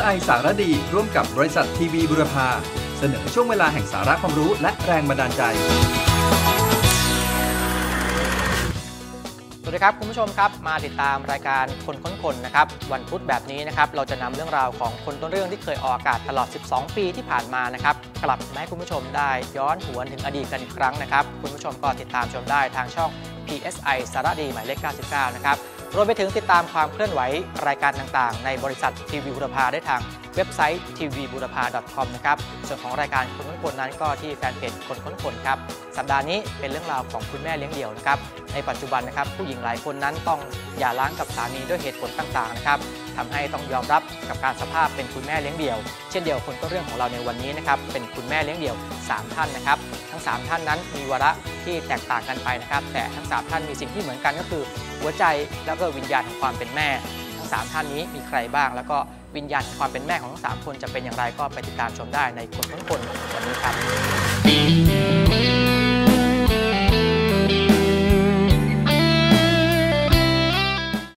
PSI สารดี ร่วมกับบริษัททีวีบุรพา เสนอช่วงเวลาแห่งสาระความรู้และแรงบันดาลใจ สวัสดีครับ คุณผู้ชมครับ มาติดตามรายการคนค้นคนนะครับ วันพุธแบบนี้นะครับ เราจะนำเรื่องราวของคนต้นเรื่องที่เคยออกอากาศตลอด 12 ปีที่ผ่านมานะครับ กลับมาให้คุณผู้ชมได้ย้อนหวนถึงอดีตกันอีกครั้งนะครับ คุณผู้ชมก็ติดตามชมได้ทางช่อง PSI สารดีหมายเลข 99 นะครับ รวมไปถึงติดตามความเคลื่อนไหวรายการต่างๆ ในบริษัททีวีบุรพาได้ทางเว็บไซต์ tvburapha.com นะครับ ส่วนของรายการคนค้นคนนั้นก็ที่แฟนเพจคนค้นคนครับ สัปดาห์นี้เป็นเรื่องราวของคุณแม่เลี้ยงเดี่ยวนะครับ ในปัจจุบันนะครับผู้หญิงหลายคนนั้นต้องอย่าล้างกับสามีด้วยเหตุผลต่างๆนะครับ ทำให้ต้องยอมรับกับการสภาพเป็นคุณแม่เลี้ยงเดี่ยว เช่นเดียวคนต้นเรื่องของเราในวันนี้นะครับเป็นคุณแม่เลี้ยงเดี่ยว 3 ท่านนะครับ ทั้ง 3 ท่านนั้นมีวาระที่แตกต่างกันไปนะครับ แต่ทั้ง 3 ท่านมีสิ่งที่เหมือนกันก็คือ หัวใจแล้วก็วิญญาณของความเป็นแม่ ทั้ง 3 ท่านนี้มีใครบ้าง แล้วก็วิญญาณของความเป็นแม่ของทั้ง 3 คนจะเป็นอย่างไรก็ไปติดตามชมได้ในคนทั้งคนวันนี้ครับ